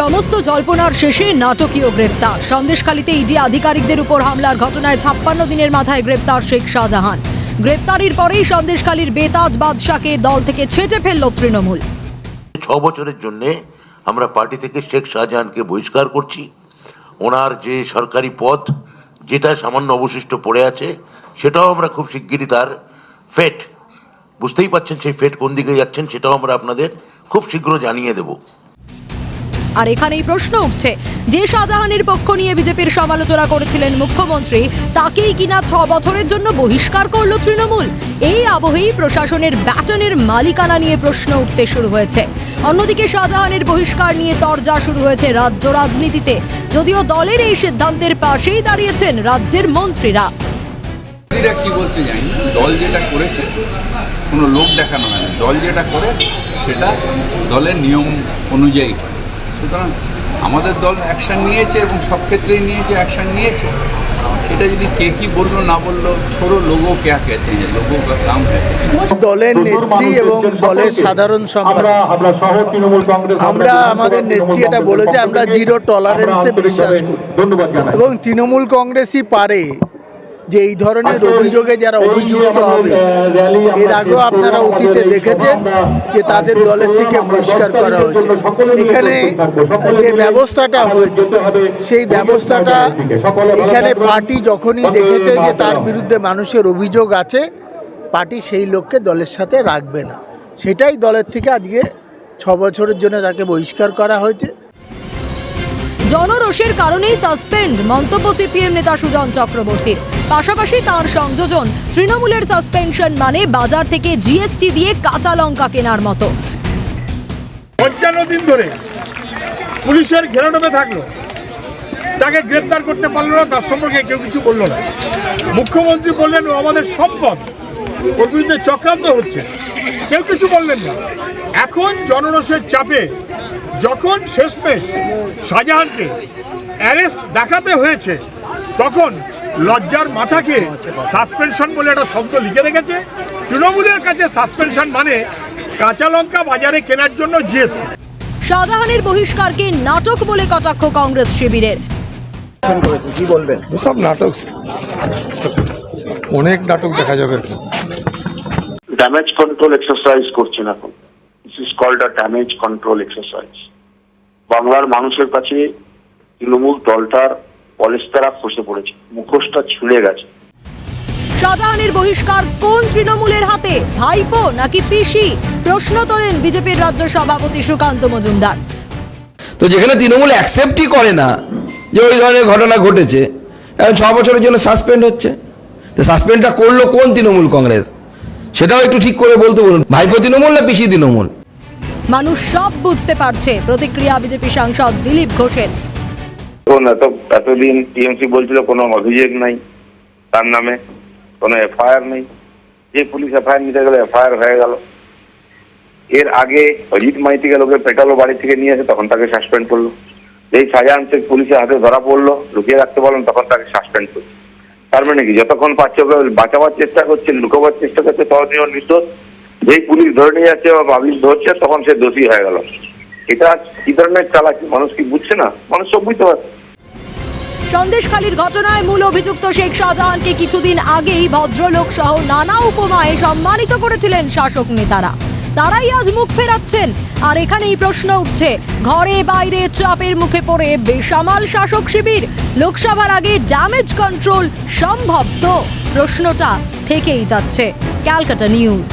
সমস্ত জল্পনার শেষে নাটকীয় গ্রেপ্তার। সন্দেশখালীতে ইডি আধিকারিকদের উপর হামলার ঘটনায় ছাপ্পান্ন দিনের মাথায় গ্রেপ্তার শেখ শাহজাহান। গ্রেপ্তারির পরেই সন্দেশখালীর বেতাজ বাদশাকে দল থেকে ছেটে ফেলল তৃণমূল। ছ বছরের জন্য আমরা পার্টি থেকে শেখ শাহজাহানকে বহিষ্কার করছি। ওনার যে সরকারি পদ যেটা সামান্য অবশিষ্ট পড়ে আছে, সেটাও আমরা খুব শিগগিরই তার ফেট। বুঝতেই পাচ্ছেন সেই ফেট কোন দিকে যাচ্ছেন, সেটাও আমরা আপনাদের খুব শীঘ্র জানিয়ে দেবো। আর এখানেই প্রশ্ন উঠছে, যে শাহজাহানের পক্ষ নিয়ে বিজেপির সমালোচনা করেছিলেন মুখ্যমন্ত্রী, তাকেই কিনা ছ বছরের জন্য বহিষ্কার করল তৃণমূল? এই আবহেই প্রশাসনের ব্যাটনের মালিকানা নিয়ে প্রশ্ন উঠতে শুরু হয়েছে। অন্যদিকে শাহজাহানের বহিষ্কার নিয়ে তরজা শুরু হয়েছে রাজ্য রাজনীতিতে, যদিও দলের এই সিদ্ধান্তের পাশেই দাঁড়িয়েছেন রাজ্যের মন্ত্রীরা। কি বলছে জানি দল যেটা করেছে, কোনো লোক দেখানো হয় দল যেটা করে, সেটা দলের নিয়ম অনুযায়ী সুতরাং আমাদের দল অ্যাকশান নিয়েছে এবং সব ক্ষেত্রেই নিয়েছে অ্যাকশান নিয়েছে। এটা যদি কে কি বলল না বলল ছোড়ো লোগো কে কেতে লোগো কাম দলের নেত্রী এবং দলের সাধারণ সম্পাদক। আমরা আমাদের নেত্রী এটা বলেছে আমরা জিরো টলারেন্সে বিশ্বাস করি। ধন্যবাদ এবং তৃণমূল কংগ্রেসই পারে যে এই ধরনের অভিযোগে যারা অভিযুক্ত হবে এর আগেও আপনারা অতীতে দেখেছেন যে তাদের দলের থেকে বহিষ্কার করা হয়েছে। এখানে যে ব্যবস্থাটা হয়েছে সেই ব্যবস্থাটা এখানে পার্টি যখনই দেখেছে যে তার বিরুদ্ধে মানুষের অভিযোগ আছে পার্টি সেই লোককে দলের সাথে রাখবে না। সেটাই দলের থেকে আজকে ছ বছরের জন্য তাকে বহিষ্কার করা হয়েছে। জনরোষের কারণেই সাসপেন্ড মন্তব্য সিপিএম নেতা সুজন চক্রবর্তীর। পাশাপাশি তার সংযোজন তৃণমূলের সাসপেনশন মানে বাজার থেকে জিএসটি দিয়ে কাঁচা লঙ্কা কেনার মতো। পঞ্চান্ন দিন ধরে পুলিশের ঘেরাটোপে থাকল। তাকে গ্রেপ্তার করতে পারল না, তার সম্পর্কে কেউ কিছু বলল না। মুখ্যমন্ত্রী বললেন, ও আমাদের সম্পদ। ওর বিরুদ্ধে চক্রান্ত হচ্ছে। কেউ কিছু বললেন না। এখন জনরসের চাপে যখন শেষমেশ শাহজাহানকে অ্যারেস্ট দেখাতে হয়েছে, তখন লজ্জার মাথাকে সাসপেনশন বলে একটা শব্দ লিখে রেখেছে। তৃণমূলের কাছে সাসপেনশন মানে কাঁচা লঙ্কা বাজারে কেনার জন্য জিএসটি। শাহজাহানের বহিষ্কারকে নাটক বলে কটাক্ষ কংগ্রেস শিবিরের। সব নাটক অনেক নাটক দেখা যাবে। ড্যামেজ কন্ট্রোল এক্সারসাইজ করছেন এখন। This is called a damage control exercise বাংলার মানুষের কাছে তৃণমূল দলটার পলেস্তারা খসে পড়েছে মুখোশটা ছুঁড়ে গেছে। শাহজাহানের বহিষ্কার কোন তৃণমূলের হাতে? ভাইপো নাকি পিসি? প্রশ্ন তোলেন বিজেপির রাজ্য সভাপতি সুকান্ত মজুমদার। তো যেখানে তৃণমূল অ্যাকসেপ্টই করে না যে ওই ধরনের ঘটনা ঘটেছে এখন ছ বছরের জন্য সাসপেন্ড হচ্ছে। তো সাসপেন্ডটা করল কোন তৃণমূল কংগ্রেস? সেটাও একটু ঠিক করে বলতে বলুন ভাইপো তৃণমূল না পিসি তৃণমূল? মানুষ সব বুঝতে পারছে প্রতিক্রিয়া বিজেপি সাংসদ দিলীপ ঘোষের। এখন এত, এতদিন টিএমসি বলছিল কোনো অভিযোগ নাই তার নামে, কোনো এফআইআর নেই। যে পুলিশ এফআইআর নিতে গেলে, এফআইআর হয়ে গেল। এর আগে অজিত মাইতিকে লোকে পেটালো বাড়ি থেকে নিয়ে এসে তখন তাকে সাসপেন্ড করল। যেই শাহজাহান শেখ পুলিশের হাতে ধরা পড়ল, লুকিয়ে রাখতে পারলেন তখন তাকে সাসপেন্ড করল। তার মানে কি, যতক্ষণ পাচ্ছে বাঁচাবার চেষ্টা করছে, লুকোবার চেষ্টা করছে, ততদিন ওর নির্দোষ। যেই পুলিশ ধরে নিয়ে যাচ্ছে বা পাবলিক ধরছে, তখন সে দোষী হয়ে গেল। এটা কি ধরনের চালাকি? মানুষ কি বুঝছে না? মানুষ সব বুঝতে পারছে। সন্দেশখালীর ঘটনায় মূল অভিযুক্ত শেখ শাহজাহানকে কিছুদিন আগেই ভদ্রলোক সহ নানা উপমায় সম্মানিত করেছিলেন শাসক নেতারা। তারাই আজ মুখ ফেরাচ্ছেন, আর এখানেই প্রশ্ন উঠছে, ঘরে বাইরে চাপের মুখে পড়ে বেসামাল শাসক শিবির, লোকসভার আগে ড্যামেজ কন্ট্রোল সম্ভব তো? প্রশ্নটা থেকেই যাচ্ছে, ক্যালকাটা নিউজ।